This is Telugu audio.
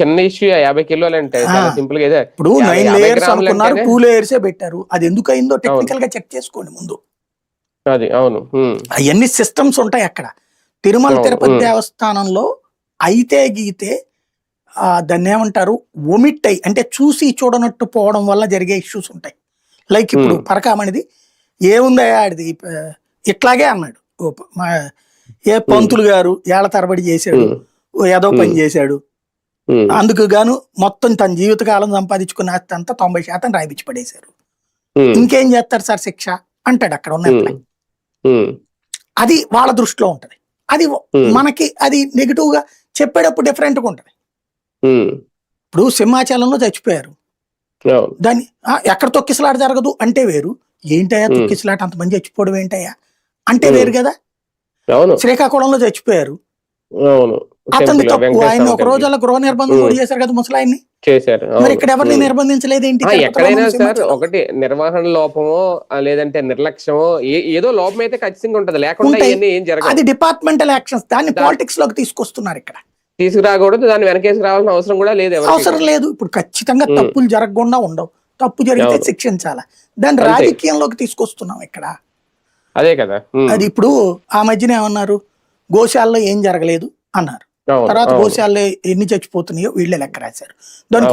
చిన్న ఇష్యూ యాభై కిలోలు అంటే. సింపుల్గా ఇప్పుడు నైన్ లేయర్స్ అనుకున్నారు టూ లేయర్సే పెట్టారు. అది ఎందుకు అయిందో టెక్నికల్గా చెక్ చేసుకోండి ముందు. అది అవును. అవన్నీ సిస్టమ్స్ ఉంటాయి అక్కడ. తిరుమల తిరుపతి. దేవస్థానంలో అయితే గీతే దాన్ని ఏమంటారు? ఒమిట్ అయ్యి అంటే చూసి చూడనట్టు పోవడం వల్ల జరిగే ఇష్యూస్ ఉంటాయి. లైక్ ఇప్పుడు. పరకామణిది ఏముందయ్యా ఆడిది? ఇట్లాగే అన్నాడు. ఏ పంతులు గారు ఏళ్ళ తరబడి చేశాడు ఏదో పని. చేశాడు. అందుకు గాను మొత్తం తన జీవితకాలం సంపాదించుకున్న ఆస్తి అంతా తొంభై శాతం రాయిపిచ్చి పడేశారు. ఇంకేం చేస్తారు సార్ శిక్ష? అంటాడు అక్కడ ఉన్న అది వాళ్ళ దృష్టిలో ఉంటది. అది మనకి అది నెగిటివ్గా చెప్పేటప్పుడు డిఫరెంట్గా ఉంటది. ఇప్పుడు సింహాచలంలో చచ్చిపోయారు. దాన్ని "ఆ, ఎక్కడ తొక్కిసలాట జరగదు అంటే వేరు. ఏంటయ్యా. తొక్కిసలాట? అంతమంది చచ్చిపోవడం ఏంటయ్యా? అంటే. వేరు కదా? శ్రీకాకుళంలో చచ్చిపోయారు. తప్పు ఆయన ఒక స్వామి రోజు అలా గృహ నిర్బంధం. కూడా చేశారు కదా ముసలాయన్ని చేశారు మరి అవును. ఇక్కడ ఎవరిని. నిర్బంధించలేదు ఏంటి ఎక్కడైనా సార్. ఒకటి నిర్వహణ లోపమో లేదంటే నిర్లక్ష్యమో ఏదో లోపం అయితే ఖచ్చితంగా ఉంటది లేకుండా ఉంటాయి. ఇవన్నీ ఏం జరగదు అది డిపార్ట్మెంటల్ యాక్షన్స్ దాన్ని పాలిటిక్స్లోకి తీసుకొస్తున్నారు ఇక్కడ తీసుకురాకూడదు దాన్ని వెనకేసి రావాల్సిన అవసరం కూడా లేదు అవసరం. లేదు ఇప్పుడు ఖచ్చితంగా. తప్పులు జరగకుండా ఉండవు తప్పు జరిగితే. శిక్షించాలా దాన్ని. రాజకీయంలోకి తీసుకొస్తున్నాం ఇక్కడ అదే కదా అది ఇప్పుడు ఆ మధ్యన ఏమన్నారు గోశాలలో ఏం జరగలేదు అన్నారు తర్వాత. గోశాలలో ఎన్ని చచ్చిపోతున్నాయో వీళ్ళే లెక్క రాశారు దానికి